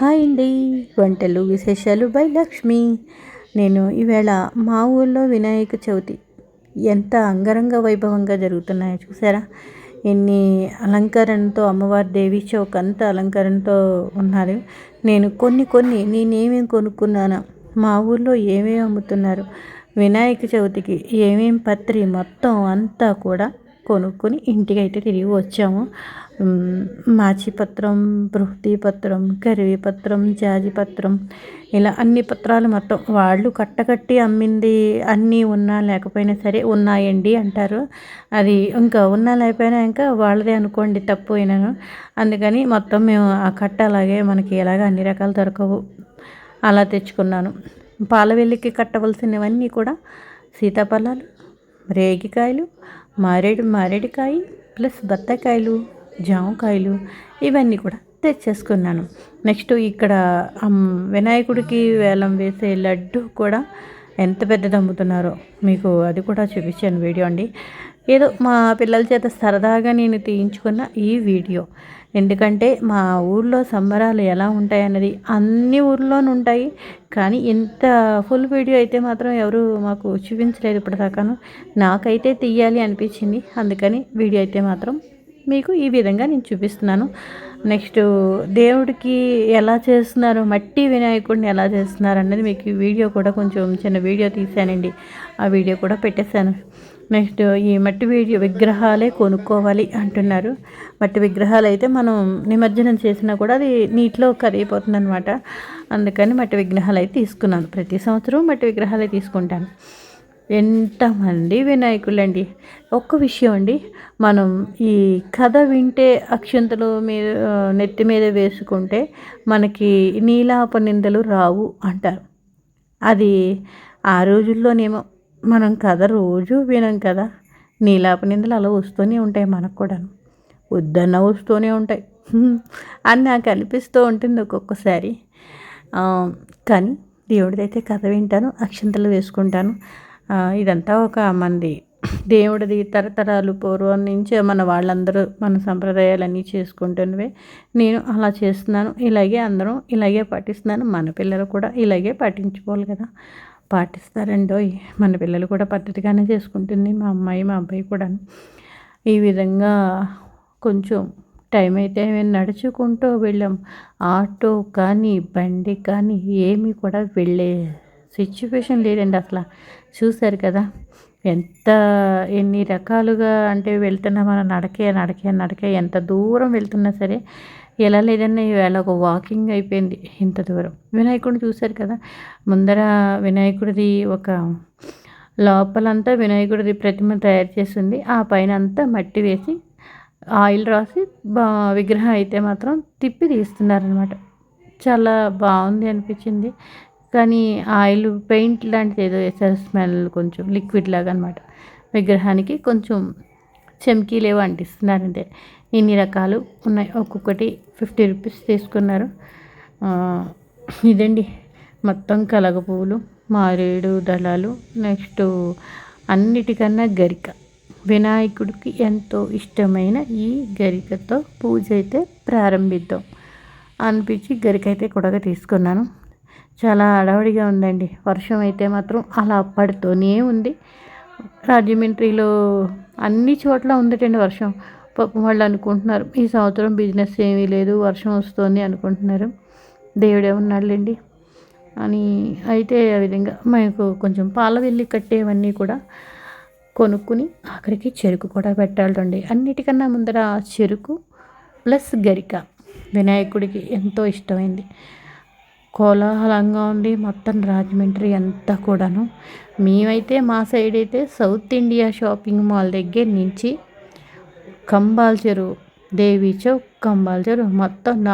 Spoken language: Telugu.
హాయ్ అండి. వంటలు విశేషాలు బై లక్ష్మి. నేను ఈవేళ మా ఊళ్ళో వినాయక చవితి ఎంత అంగరంగ వైభవంగా జరుగుతున్నాయో చూసారా? ఎన్ని అలంకరణతో అమ్మవారి దేవి చౌక్ అంత అలంకరణతో ఉన్నారు. నేను కొన్ని కొన్ని నేనేమేమి కొనుక్కున్నాను మా ఊళ్ళో ఏమేమి అమ్ముతున్నారు వినాయక చవితికి ఏమేమి పత్రి మొత్తం అంతా కూడా కొనుక్కొని ఇంటికి అయితే తిరిగి వచ్చాము. మాచిపత్రం పత్రం కరివేపత్రం జాజిపత్రం ఇలా అన్ని పత్రాలు మొత్తం వాళ్ళు కట్టకట్టి అమ్మింది అన్నీ ఉన్నా లేకపోయినా సరే ఉన్నాయండి అంటారు. అది ఇంకా ఉన్నా లేకపోయినా ఇంకా వాళ్ళదే అనుకోండి తప్పు అయినాను. అందుకని మొత్తం మేము ఆ కట్ట అలాగే మనకి ఎలాగ అన్ని రకాలు దొరకవు. అలా తెచ్చుకున్నాను. పాలవెల్లికి కట్టవలసినవన్నీ కూడా సీతాఫలాలు రేగికాయలు మారేడు మారేడుకాయ ప్లస్ బత్తాకాయలు జామకాయలు ఇవన్నీ కూడా తెచ్చేసుకున్నాను. నెక్స్ట్ ఇక్కడ వినాయకుడికి వేలం వేసే లడ్డు కూడా ఎంత పెద్దది అమ్ముతున్నారో మీకు అది కూడా చూపించాను వీడియో అండి. ఏదో మా పిల్లల చేత సరదాగా నేను తీయించుకున్న ఈ వీడియో. ఎందుకంటే మా ఊర్లో సంబరాలు ఎలా ఉంటాయి అన్నది అన్ని ఊర్లోనూ ఉంటాయి. కానీ ఇంత ఫుల్ వీడియో అయితే మాత్రం ఎవరు మాకు చూపించలేదు ఇప్పటిదాకాను. నాకైతే తీయాలి అనిపించింది. అందుకని వీడియో అయితే మాత్రం మీకు ఈ విధంగా నేను చూపిస్తున్నాను. నెక్స్ట్ దేవుడికి ఎలా చేస్తున్నారు? మట్టి వినాయకుడిని ఎలా చేస్తున్నారు అన్నది మీకు ఈ వీడియో కూడా కొంచెం చిన్న వీడియో తీసానండి ఆ వీడియో కూడా పెట్టేశాను. నెక్స్ట్ ఈ మట్టి వీడియో విగ్రహాలే కొనుక్కోవాలి అంటున్నారు. మట్టి విగ్రహాలు అయితే మనం నిమజ్జనం చేసినా కూడా అది నీటిలో కరిగిపోతుంది అనమాట అందుకని మట్టి విగ్రహాలు అయితే తీసుకున్నాను. ప్రతి సంవత్సరం మట్టి విగ్రహాలే తీసుకుంటాను. ఎంతమంది వినాయకులండి. ఒక్క విషయం అండి మనం ఈ కథ వింటే అక్షంతలు మీద నెత్తి మీద వేసుకుంటే మనకి నీలాప నిందలు రావు అంటారు. అది ఆ రోజుల్లోనేమో మనం కథ రోజు వినం కదా. నీలాప నిందలు అలా వస్తూనే ఉంటాయి మనకు కూడా వద్దన్న వస్తూనే ఉంటాయి. అని నాకు అనిపిస్తూ ఉంటుంది ఒక్కొక్కసారి. కానీ దేవుడిదైతే కథ వింటాను అక్షంతలు వేసుకుంటాను. ఇదంతా ఒక మంది దేవుడిది తరతరాలు పూర్వం నుంచి మన వాళ్ళందరూ మన సంప్రదాయాలన్నీ చేసుకుంటున్నవే. నేను అలా చేస్తున్నాను ఇలాగే అందరం ఇలాగే పాటిస్తున్నాను మన పిల్లలు కూడా ఇలాగే పాటించుకోవాలి కదా. పాటిస్తారండో మన పిల్లలు కూడా పద్ధతిగానే చేసుకుంటుంది మా అమ్మాయి మా అబ్బాయి కూడా ఈ విధంగా కొంచెం టైం అయితే మేము నడుచుకుంటూ వెళ్ళాం. ఆటో కానీ బండి కానీ ఏమీ కూడా వెళ్ళే సిచ్యువేషన్ లేదండి అసలు. చూశారు కదా. ఎంత ఎన్ని రకాలుగా అంటే వెళ్తున్నా మనం నడకే నడకే నడకే ఎంత దూరం వెళ్తున్నా సరే ఎలా లేదన్నా ఈవేళ ఒక వాకింగ్ అయిపోయింది ఇంత దూరం. వినాయకుడిని చూశారు కదా. ముందర వినాయకుడిది ఒక లోపలంతా వినాయకుడిది ప్రతిమ తయారు చేసింది ఆ పైన అంతా మట్టి వేసి ఆయిల్ రాసి బా విగ్రహం అయితే మాత్రం తిప్పి తీస్తున్నారనమాట చాలా బాగుంది అనిపించింది. కానీ ఆయిల్ పెయింట్ లాంటిది ఏదో వేసారు స్మెల్ కొంచెం లిక్విడ్ లాగా అనమాట విగ్రహానికి కొంచెం చెమ్కీలేవో అంటిస్తున్నారు అంతే. ఇన్ని రకాలు ఉన్నాయి. ఒక్కొక్కటి ఫిఫ్టీ రూపీస్ తీసుకున్నారు. ఇదండి. మొత్తం కలగ పువ్వులు మారేడు దళాలు నెక్స్ట్ అన్నిటికన్నా గరిక. వినాయకుడికి ఎంతో ఇష్టమైన ఈ గరికతో పూజ అయితే ప్రారంభిద్దాం. అనిపించి గరిక అయితే కూడా తీసుకున్నాను. చాలా హడావుడిగా ఉందండి. వర్షం అయితే మాత్రం అలా పడుతూనే ఉంది. రాజమండ్రిలో అన్ని చోట్ల ఉందటండి వర్షం. పాపం వాళ్ళు అనుకుంటున్నారు ఈ సంవత్సరం బిజినెస్ ఏమీ లేదు వర్షం వస్తుంది అనుకుంటున్నారు. దేవుడే ఉన్నాడులేండి. అని అయితే ఆ విధంగా మాకు కొంచెం పాల వెళ్ళి కట్టేవన్నీ కూడా కొనుక్కుని ఆఖరికి చెరుకు కూడా పెట్టాలండి అన్నిటికన్నా ముందర చెరుకు ప్లస్ గరిక వినాయకుడికి ఎంతో ఇష్టమైంది. కోలాహలంగా ఉంది మొత్తం రాజమండ్రి అంతా కూడాను. మేమైతే మా సైడ్ అయితే సౌత్ ఇండియా షాపింగ్ మాల్ దగ్గర నుంచి కంబాల్ చెరువు దేవి చౌక్ కంబాల్ చెరువు మొత్తం